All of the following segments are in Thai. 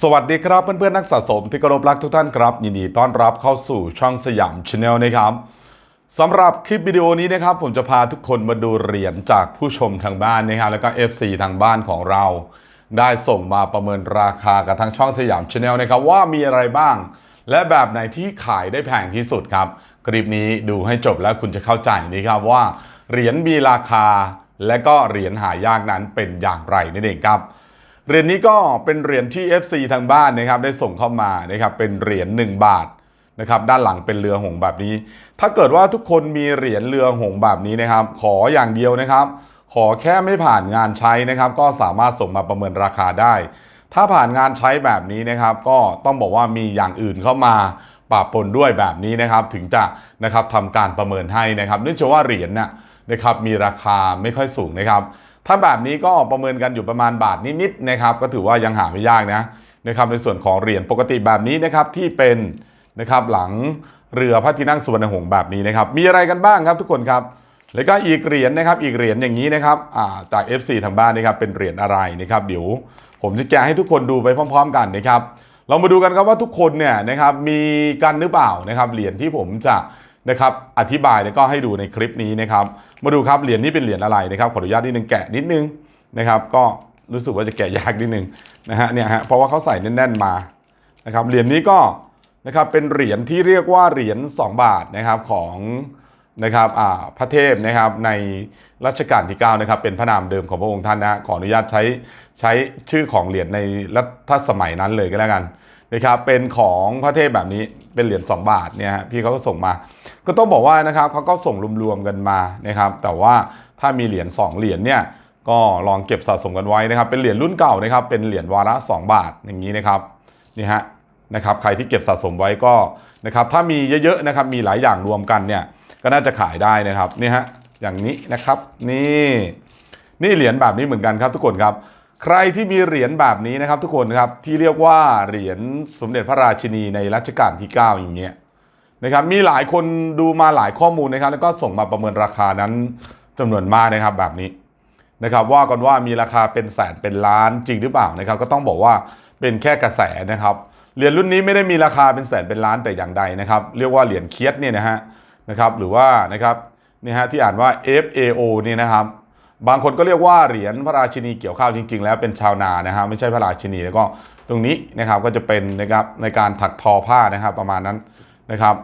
สวัสดีครับเพื่อนๆนักสะสมที่เคารพรักทุกท่านครับ ยินดีต้อนรับเข้าสู่ช่องสยามชาแนลนะครับสำหรับคลิปวิดีโอนี้นะครับ ผมจะพาทุกคนมาดูเหรียญจากผู้ชมทางบ้านนะครับแล้วก็ FC ทางบ้านของเรา ได้ส่งมาประเมินราคากับทางช่องสยามชาแนลนะครับ ว่ามีอะไรบ้าง และแบบไหนที่ขายได้แพงที่สุดครับ คลิปนี้ดูให้จบแล้วคุณจะเข้าใจนะครับว่าเหรียญมีราคา และก็เหรียญหายากนั้นเป็นอย่างไรนั่นเองครับ เหรียญนี้ก็เป็นเหรียญที่ FC ทางบ้านนะครับได้ส่งเข้ามานะครับเป็นเหรียญ1บาทนะครับด้านหลังเป็นเรือหงส์แบบนี้ ถ้าเกิดว่าทุกคนมีเหรียญเรือหงส์แบบนี้นะครับ ขออย่างเดียวนะครับ ขอแค่ไม่ผ่านงานใช้นะครับ ก็สามารถส่งมาประเมินราคาได้ ถ้าผ่านงานใช้แบบนี้นะครับ ก็ต้องบอกว่ามีอย่างอื่นเข้ามาปะปนด้วยแบบนี้นะครับ ถึงจะนะครับทำการประเมินให้นะครับเนื่องจากว่าเหรียญน่ะนะครับมีราคาไม่ค่อยสูงนะครับ ถ้าแบบนี้ก็ประเมินกันอยู่ประมาณบาทนิดๆนะครับก็ถือว่ายังหาไม่ยากนะนะครับในส่วนของเหรียญปกติแบบนี้นะครับที่เป็นนะครับหลังเรือพระที่นั่งสุวรรณหงส์แบบนี้นะครับมีอะไรกันบ้างครับทุกคนครับแล้วก็อีกเหรียญนะครับอีกเหรียญอย่างนี้นะครับจาก FC ทางบ้านนะครับเป็นเหรียญอะไรนะครับเดี๋ยวผมจะแกะให้ทุกคนดูไปพร้อม ๆ กันนะครับเรามาดูกันครับว่าทุกคนเนี่ยนะครับมีกันหรือเปล่านะครับเหรียญที่ผมจะนะครับอธิบายแล้วก็ให้ดูในคลิปนี้นะครับ มาดูครับเหรียญนี้เป็นเหรียญอะไรนะครับขออนุญาตนิดนึงแกะนิดนึงนะครับ ก็รู้สึกว่าจะแกะยากนิดนึงนะฮะเนี่ยฮะเพราะว่าเขาใส่แน่นๆมานะครับเหรียญนี้ก็นะครับเป็นเหรียญที่เรียกว่าเหรียญ2 บาทนะครับของนะครับอ่าพระเทพนะครับในรัชกาลที่9นะครับเป็นพระนามเดิมของพระองค์ท่านนะขออนุญาตใช้ใช้ชื่อของเหรียญในรัชสมัยนั้นเลยก็แล้วกัน นะครับเป็นของพระเทพแบบนี้เป็นเหรียญ2บาทเนี่ยฮะพี่เขาก็ส่งมา ก็ต้องบอกว่านะครับเขาก็ส่งรวมๆกันมานะครับ แต่ว่าถ้ามีเหรียญ2เหรียญเนี่ยก็ลองเก็บสะสมกันไว้นะครับ เป็นเหรียญรุ่นเก่านะครับ เป็นเหรียญวาระ 2 บาทอย่างนี้นะครับนี่ฮะนะครับใครที่เก็บสะสมไว้ก็นะครับถ้ามีเยอะๆนะครับมีหลายอย่างรวมกันเนี่ยก็น่าจะขายได้นะครับนี่ฮะอย่างนี้นะครับนี่นี่เหรียญแบบนี้เหมือนกันครับทุกคนครับ ใครที่มีเหรียญแบบนี้นะครับทุกคนครับที่เรียกว่าเหรียญสมเด็จพระราชินีในรัชกาลที่ 9 อย่างเงี้ยนะครับมีหลายคนดูมาหลายข้อมูลนะครับ แล้วก็ส่งมาประเมินราคานั้นจำนวนมากนะครับแบบนี้นะครับว่ากันว่ามีราคาเป็นแสนเป็นล้านจริงหรือเปล่านะครับ ก็ต้องบอกว่าเป็นแค่กระแสนะครับเหรียญรุ่นนี้ไม่ได้มีราคาเป็นแสนเป็นล้านแต่อย่างใดนะครับ เรียกว่าเหรียญเคียดเนี่ยนะฮะนะครับหรือว่านะครับนี่ฮะที่อ่านว่า FAO นี่นะครับ บางคนก็เรียกว่าเหรียญพระราชินีเกี่ยวข้าวจริง ๆ แล้วเป็นชาวนานะฮะไม่ใช่พระราชินีแล้วก็ตรงนี้นะครับก็จะเป็นนะครับในการถักทอผ้านะครับประมาณนั้นนะครับ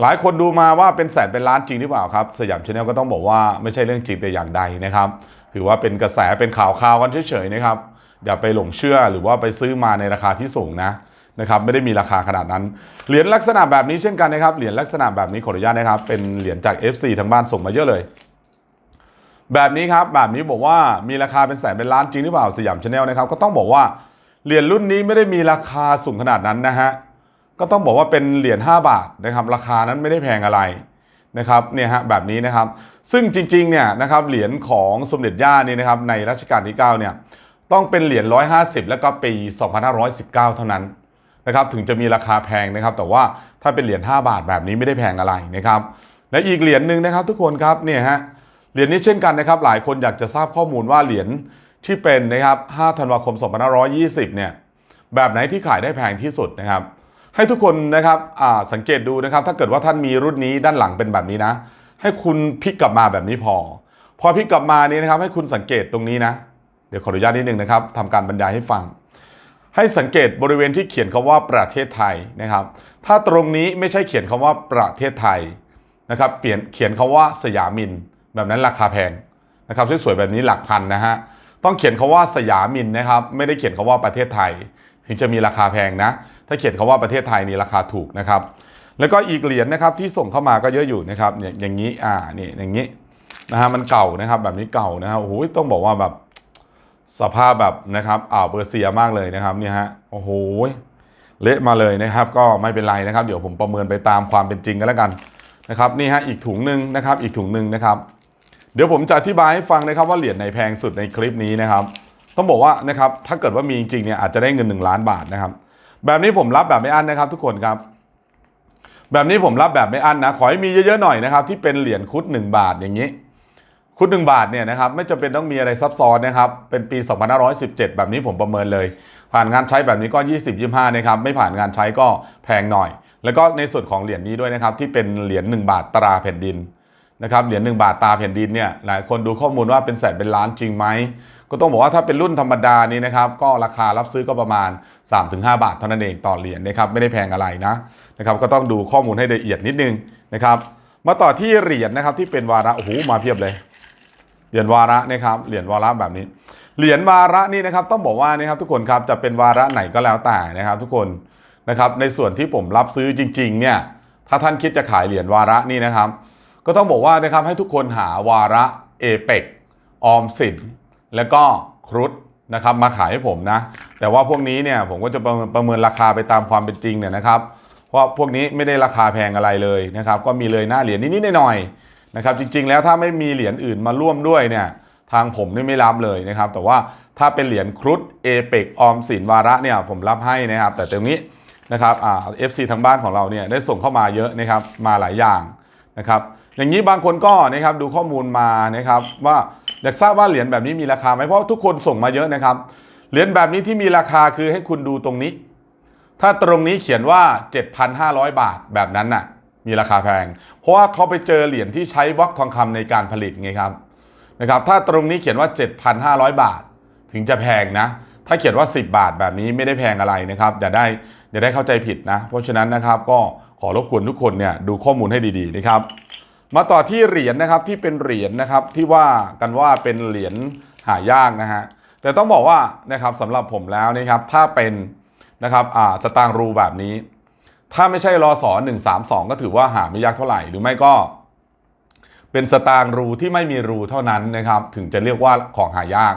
หลายคนดูมาว่าเป็นแสนเป็นล้านจริงหรือเปล่าครับสยามชาแนลก็ต้องบอกว่าไม่ใช่เรื่องจริงแต่อย่างใดนะครับถือว่าเป็นกระแสเป็นข่าวข่าวกันเฉยๆนะครับอย่าไปหลงเชื่อหรือว่าไปซื้อมาในราคาที่สูงนะนะครับไม่ได้มีราคาขนาดนั้น เหรียญลักษณะแบบนี้เช่นกันนะครับเหรียญลักษณะแบบนี้ขออนุญาตนะครับเป็นเหรียญจาก FC ทางบ้านส่งมาเยอะเลย แบบนี้ครับแบบนี้บอกว่ามีราคาเป็นแสนเป็นล้านจริงหรือเปล่าสยามชาแนลนะครับก็ต้องบอกว่าเหรียญรุ่นนี้ไม่ได้มีราคาสูงขนาดนั้นนะฮะก็ต้องบอกว่าเป็นเหรียญ5บาทนะครับราคานั้นไม่ได้แพงอะไรนะครับเนี่ยฮะแบบนี้นะครับ ซึ่งจริงๆเนี่ยนะครับเหรียญของสมเด็จย่านี่นะครับในรัชกาลที่9เนี่ยต้องเป็นเหรียญ150 แล้วก็ปี 2519 เท่านั้นนะครับถึงจะมีราคาแพงนะครับ แต่ว่าถ้าเป็นเหรียญ5บาทแบบนี้ไม่ได้แพงอะไรนะครับ และอีกเหรียญหนึ่งนะครับ ทุกคนครับเนี่ยฮะ เหรียญนี้เช่นกันนะครับ หลายคนอยากจะทราบข้อมูลว่าเหรียญที่เป็นนะครับ 5 ธันวาคม 2520 เนี่ย แบบไหนที่ขายได้แพงที่สุดนะครับ ให้ทุกคนนะครับสังเกตดูนะครับ ถ้าเกิดว่าท่านมีรุ่นนี้ด้านหลังเป็นแบบนี้นะ ให้คุณพลิกกลับมาแบบนี้พอ พอพลิกกลับมานี้นะครับ ให้คุณสังเกตตรงนี้นะ เดี๋ยวขออนุญาตนิดนึงนะครับทำการบรรยายให้ฟัง ให้สังเกตบริเวณที่เขียนคำว่าประเทศไทยนะครับ ถ้าตรงนี้ไม่ใช่เขียนคำว่าประเทศไทยนะครับ เปลี่ยนเขียนคำว่าสยามิน แบบนั้นราคาแพงนะครับสวยๆแบบนี้หลักพันนะฮะต้องเขียนคาว่าสยามินนะครับ ไม่ได้เขียนคาว่าประเทศไทย ถึงจะมีราคาแพงนะ ถ้าเขียนคาว่าประเทศไทยนี่ราคาถูกนะครับ แล้วก็อีกเหรียญนะครับที่ส่งเข้ามาก็เยอะอยู่นะครับอย่างนี้อ่านี่อย่างนี้นะฮะมันเก่านะครับ แบบนี้เก่านะครับโอ้โหต้องบอกว่าแบบสภาพแบบนะครับอ่าวเปอร์เซียมากเลยนะครับเนี่ยฮะโอ้โหเละมาเลยนะครับ ก็ไม่เป็นไรนะครับ เดี๋ยวผมประเมินไปตามความเป็นจริงกันแล้วกันนะครับนี่ฮะอีกถุงหนึ่งนะครับ อีกถุงหนึ่งนะครับ เดี๋ยวผมจะอธิบายให้ฟังนะครับว่าเหรียญไหนแพงสุดในคลิปนี้นะครับ ต้องบอกว่านะครับถ้าเกิดว่ามีจริงๆเนี่ยอาจจะได้เงิน 1 ล้านบาทนะครับ แบบนี้ผมรับแบบไม่อั้นนะครับ ทุกคนครับ แบบนี้ผมรับแบบไม่อั้นนะขอให้มีเยอะๆหน่อยนะครับ ที่เป็นเหรียญคุด 1 บาทอย่างนี้ คุด 1 บาทเนี่ยนะครับไม่จำเป็นต้องมีอะไรซับซ้อนนะครับ เป็นปี 2517 แบบนี้ผมประเมินเลย ผ่านงานใช้แบบนี้ก็ 20 25นะครับไม่ผ่านงานใช้ก็แพงหน่อย แล้วก็ในส่วนของเหรียญนี้ด้วยนะครับที่เป็นเหรียญ1บาทตราแผ่นดิน นะครับเหรียญ1บาทตาแผ่นดินเนี่ยหลายคนดูข้อมูลว่าเป็นแสนเป็นล้านจริงไหมก็ต้องบอกว่าถ้าเป็นรุ่นธรรมดานี้นะครับก็ราคารับซื้อก็ประมาณ 3-5 บาทเท่านั้นเองต่อเหรียญนะครับไม่ได้แพงอะไรนะนะครับก็ต้องดูข้อมูลให้ละเอียดนิดนึงนะครับมาต่อที่เหรียญนะครับที่เป็นวาระโอ้โหมาเพียบเลยเหรียญวาระนะครับเหรียญวาระแบบนี้ เหรียญวาระนี่นะครับต้องบอกว่านะครับทุกคนครับจะเป็นวาระไหนก็แล้วแต่นะครับ ทุกคนนะครับในส่วนที่ผมรับซื้อจริงๆเนี่ยถ้าท่านคิดจะขายเหรียญวาระนี่นะครับ ก็ต้องบอกว่านะครับให้ทุกคนหาวาระเอเปกออมสินแล้วก็ครุฑนะครับมาขายให้ผมนะ แต่ว่าพวกนี้เนี่ยผมก็จะประเมินประเมินราคาไปตามความเป็นจริงเนี่ยนะครับเพราะพวกนี้ไม่ได้ราคาแพงอะไรเลยนะครับ ก็มีเลยหน้าเหรียญนิดๆหน่อยๆนะครับ จริงๆแล้วถ้าไม่มีเหรียญอื่นมาร่วมด้วยเนี่ยทางผมนี่ไม่รับเลยนะครับ แต่ว่าถ้าเป็นเหรียญครุฑเอเปกออมสินวาระเนี่ยผมรับให้นะครับ แต่ตรงนี้นะครับอ่าเอฟซีทางบ้านของเราเนี่ยได้ส่งเข้ามาเยอะนะครับมาหลายอย่างนะครับ อย่างนี้บางคนก็นะครับดูข้อมูลมานะครับว่าอยากทราบว่าเหรียญแบบนี้มีราคาไหมเพราะทุกคนส่งมาเยอะนะครับ เหรียญแบบนี้ที่มีราคาคือให้คุณดูตรงนี้ ถ้าตรงนี้เขียนว่า 7,500 บาทแบบนั้นน่ะ มีราคาแพง เพราะว่าเขาไปเจอเหรียญที่ใช้บล็อกทองคำในการผลิตไงครับนะครับ ถ้าตรงนี้เขียนว่า 7,500 บาท ถึงจะแพงนะ ถ้าเขียนว่า 10 บาทแบบนี้ไม่ได้แพงอะไรนะครับอย่าได้อย่าได้เข้าใจผิดนะ เพราะฉะนั้นนะครับก็ขอรบกวนทุกคนเนี่ยดูข้อมูลให้ดีๆนะครับ มาต่อที่เหรียญนะครับที่เป็นเหรียญนะครับที่ว่ากันว่าเป็นเหรียญหายากนะฮะแต่ต้องบอกว่านะครับสำหรับผมแล้วนะครับถ้าเป็นนะครับอ่าสตางรูแบบนี้ ถ้าไม่ใช่รอสอ132ก็ถือว่าหาไม่ยากเท่าไหร่หรือไม่ก็ เป็นสตางรูที่ไม่มีรูเท่านั้นนะครับ ถึงจะเรียกว่าของหายาก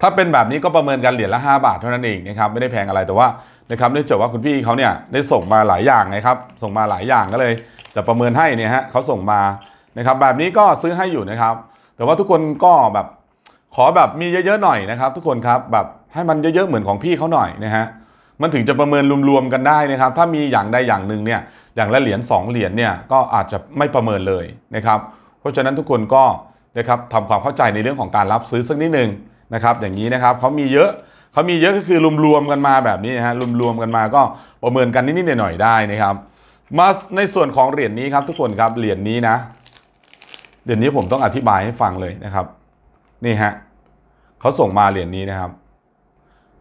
ถ้าเป็นแบบนี้ก็ประเมินกันเหรียญละ 5 บาทเท่านั้นเองนะครับไม่ได้แพงอะไรแต่ว่านะครับเนื่องจากว่าคุณพี่เขาเนี่ยได้ส่งมาหลายอย่างนะครับ ส่งมาหลายอย่างก็เลย จะประเมินให้เนี่ยฮะเขาส่งมานะครับแบบนี้ก็ซื้อให้อยู่นะครับ แต่ว่าทุกคนก็แบบขอแบบมีเยอะๆหน่อยนะครับ ทุกคนครับแบบให้มันเยอะๆเหมือนของพี่เขาหน่อยนะฮะมันถึงจะประเมินรวมๆกันได้นะครับ ถ้ามีอย่างใดอย่างหนึ่งเนี่ยอย่างละเหรียญ2เหรียญเนี่ยก็อาจจะไม่ประเมินเลยนะครับ เพราะฉะนั้นทุกคนก็นะครับทำความเข้าใจในเรื่องของการรับซื้อสักนิดหนึ่งนะครับ อย่างนี้นะครับเขามีเยอะเขามีเยอะก็คือรวมๆกันมาแบบนี้ฮะรวมๆกันมาก็ประเมินกันนิดๆหน่อยๆได้นะครับ มาในส่วนของเหรียญนี้ครับทุกคนครับเหรียญนี้นะเหรียญนี้ผมต้องอธิบายให้ฟังเลยนะครับ นี่ฮะเขาส่งมาเหรียญนี้นะครับ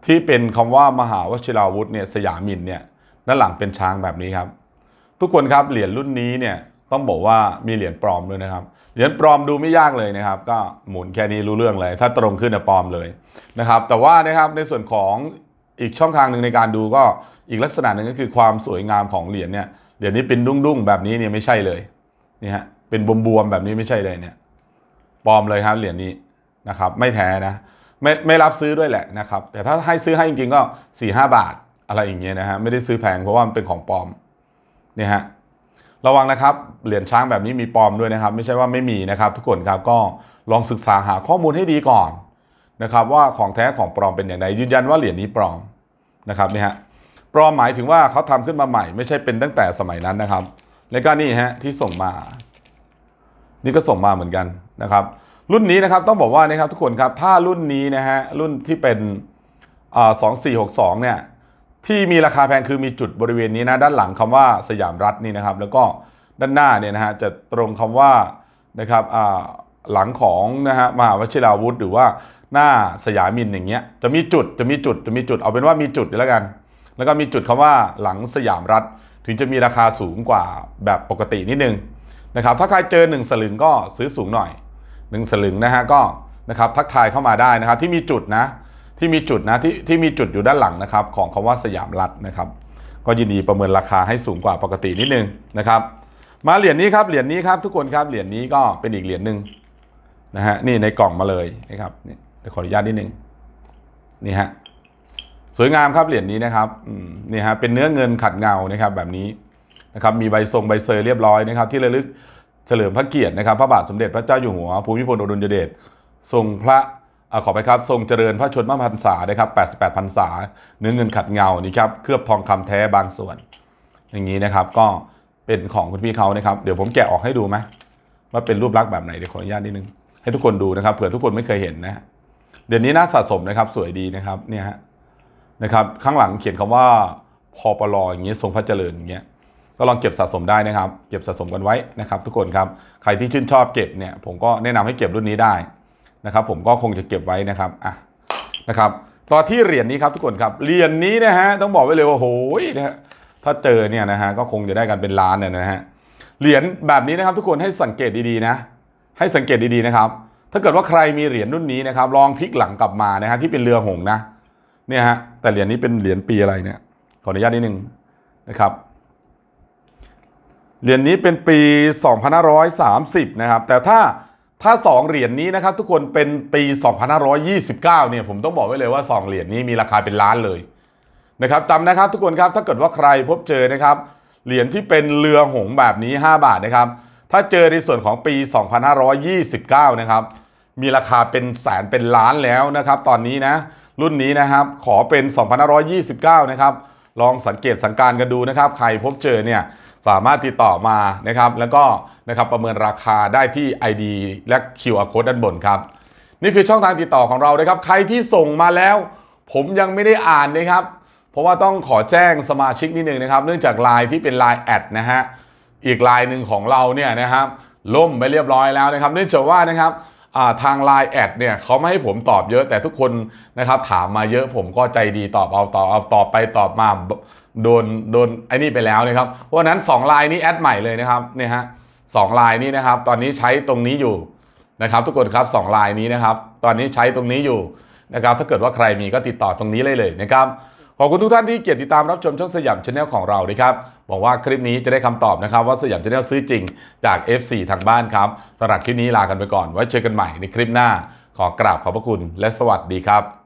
ที่เป็นคำว่ามหาวชิราวุธเนี่ยสยามินเนี่ยด้านหลังเป็นช้างแบบนี้ครับ ทุกคนครับเหรียญรุ่นนี้เนี่ยต้องบอกว่ามีเหรียญปลอมด้วยนะครับ เหรียญปลอมดูไม่ยากเลยนะครับ ก็หมุนแค่นี้รู้เรื่องเลย ถ้าตรงขึ้นเนี่ยปลอมเลยนะครับ แต่ว่านะครับในส่วนของอีกช่องทางหนึ่งในการดูก็อีกลักษณะหนึ่งก็คือความสวยงามของเหรียญเนี่ย เหรียญนี้เป็นดุ้งๆแบบนี้เนี่ยไม่ใช่เลยนี่ฮะเป็นบวมๆแบบนี้ไม่ใช่เลยเนี่ยปลอมเลยครับเหรียญนี้นะครับ ไม่แท้นะไม่ไม่รับซื้อด้วยแหละนะครับ แต่ถ้าให้ซื้อให้จริงๆก็สี่ห้าบาทอะไรอย่างเงี้ยนะฮะไม่ได้ซื้อแพงเพราะว่ามันเป็นของปลอมเนี่ยฮะระวังนะครับเหรียญช้างแบบนี้มีปลอมด้วยนะครับ ไม่ใช่ว่าไม่มีนะครับ ทุกคนครับก็ลองศึกษาหาข้อมูลให้ดีก่อนนะครับ ว่าของแท้ของปลอมเป็นอย่างไรยืนยันว่าเหรียญนี้ปลอมนะครับนี่ฮะ ปลอมหมายถึงว่าเขาทำขึ้นมาใหม่ ไม่ใช่เป็นตั้งแต่สมัยนั้นนะครับ แล้วก็นี่ฮะที่ส่งมา นี่ก็ส่งมาเหมือนกันนะครับ รุ่นนี้นะครับต้องบอกว่านะครับทุกคนครับถ้ารุ่นนี้นะฮะรุ่นที่เป็นสองสี่หกสองเนี่ยที่มีราคาแพงคือมีจุดบริเวณนี้นะด้านหลังคำว่าสยามรัฐนี่นะครับ แล้วก็ด้านหน้าเนี่ยนะฮะจะตรงคำว่านะครับอ่าหลังของนะฮะมหาวชิราวุธหรือว่าหน้าสยามินอย่างเงี้ยจะมีจุดจะมีจุดจะมีจุดเอาเป็นว่ามีจุดแล้วกัน แล้วก็มีจุดคำว่าหลังสยามรัฐ ถึงจะมีราคาสูงกว่าแบบปกตินิดนึงนะครับถ้าใครเจอ 1 สลึงก็ซื้อสูงหน่อย 1 สลึงนะฮะก็นะครับทักทายเข้ามาได้นะครับที่มีจุดนะที่มีจุดนะที่ที่มีจุดอยู่ด้านหลังนะครับของคำว่าสยามรัฐนะครับก็ยินดีประเมินราคาให้สูงกว่าปกตินิดนึงนะครับมาเหรียญนี้ครับเหรียญนี้ครับทุกคนครับเหรียญนี้ก็เป็นอีกเหรียญหนึ่งนะฮะนี่ในกล่องมาเลยนะครับนี่ขออนุญาตนิดนึงนี่ฮะ สวยงามครับเหรียญนี้นะครับนี่ฮะเป็นเนื้อเงินขัดเงานะครับแบบนี้นะครับมีใบทรงใบเซอร์เรียบร้อยนะครับ ที่ระลึกเฉลิมพระเกียรตินะครับ พระบาทสมเด็จพระเจ้าอยู่หัวภูมิพลอดุลยเดชทรงพระอขอไปครับทรงเจริญพระชนมพรรษานะครับ 88พรรษา เนื้อเงินขัดเงานี่ครับเคลือบทองคำแท้บางส่วน อย่างนี้นะครับ ก็เป็นของคุณพี่เขานะครับ เดี๋ยวผมแกะออกให้ดูไหมว่าเป็นรูปลักษณ์แบบไหนเดี๋ยวขออนุญาตนิดนึงให้ทุกคนดูนะครับเผื่อทุกคนไม่เคยเห็นนะฮะเดี๋ยวนี้น่าสะสมนะครับ สวยดีนะครับเนี่ยฮะ นะครับข้างหลังเขียนคำว่าพอปลออย่างเงี้ยทรงพระเจริญอย่างเงี้ยก็ลองเก็บสะสมได้นะครับ เก็บสะสมกันไว้นะครับ ทุกคนครับใครที่ชื่นชอบเก็บเนี่ยผมก็แนะนำให้เก็บรุ่นนี้ได้นะครับ ผมก็คงจะเก็บไว้นะครับอะนะครับต่อที่เหรียญนี้ครับทุกคนครับเหรียญนี้นะฮะต้องบอกไว้เลยว่าโหยนะฮะถ้าเจอเนี่ยนะฮะก็คงจะได้กันเป็นล้านเนี่ยนะฮะเหรียญแบบนี้นะครับ ทุกคนให้สังเกตดีๆนะ ให้สังเกตดีๆนะครับ ถ้าเกิดว่าใครมีเหรียญรุ่นนี้นะครับ ลองพลิกหลังกลับมานะฮะที่เป็นเรือหงส์นะ เนี่ยฮะแต่เหรียญนี้เป็นเหรียญปีอะไรเนี่ยขออนุญาตนิดนึงนะครับเหรียญนี้เป็นปี 2530 นะครับ แต่ถ้าถ้า 2 เหรียญนี้นะครับ ทุกคนเป็นปี 2529 เนี่ยผมต้องบอกไว้เลยว่า 2 เหรียญนี้มีราคาเป็นล้านเลยนะครับจำนะครับทุกคนครับถ้าเกิดว่าใครพบเจอนะครับ เหรียญที่เป็นเรือหงแบบนี้ 5 บาทนะครับ ถ้าเจอในส่วนของปี 2529 นะครับ มีราคาเป็นแสนเป็นล้านแล้วนะครับ ตอนนี้นะ รุ่นนี้นะครับ ขอเป็น 2529 นะครับ ลองสังเกตสังการกันดูนะครับ ใครพบเจอเนี่ยสามารถติดต่อมานะครับ แล้วก็นะครับประเมินราคาได้ที่ ID และ QR code ด้านบนครับ นี่คือช่องทางติดต่อของเรานะครับ ใครที่ส่งมาแล้ว ผมยังไม่ได้อ่านนะครับ เพราะว่าต้องขอแจ้งสมาชิกนิดนึงนะครับ เนื่องจากไลน์ที่เป็นไลน์แอดนะฮะอีกไลน์หนึ่งของเราเนี่ยนะครับล่มไปเรียบร้อยแล้วนะครับ เนื่องจากว่านะครับ ทาง Line แอดเนี่ยเขาไม่ให้ผมตอบเยอะแต่ทุกคนนะครับถามมาเยอะผมก็ใจดีตอบเอาตอบเอาตอบไปตอบมาโดนโดนไอ้นี่ไปแล้วนะครับเพราะนั้น2ไลน์นี้แอดใหม่เลยนะครับเนี่ยฮะสองไลน์นี้นะครับ ตอนนี้ใช้ตรงนี้อยู่นะครับทุกคนครับ2ไลน์นี้นะครับ ตอนนี้ใช้ตรงนี้อยู่นะครับ ถ้าเกิดว่าใครมีก็ติดต่อตรงนี้เลยเลยนะครับขอบคุณทุกท่านที่เกียรติติดตามรับชมช่องสยามชาแนลของเรานะครับ หวังว่าคลิปนี้จะได้คำตอบนะครับว่าสยามจะได้ซื้อจริงจาก F4 ทางบ้านครับสำหรับคลิปนี้ลากันไปก่อน ไว้เจอกันใหม่ในคลิปหน้า ขอกราบขอบพระคุณและสวัสดีครับ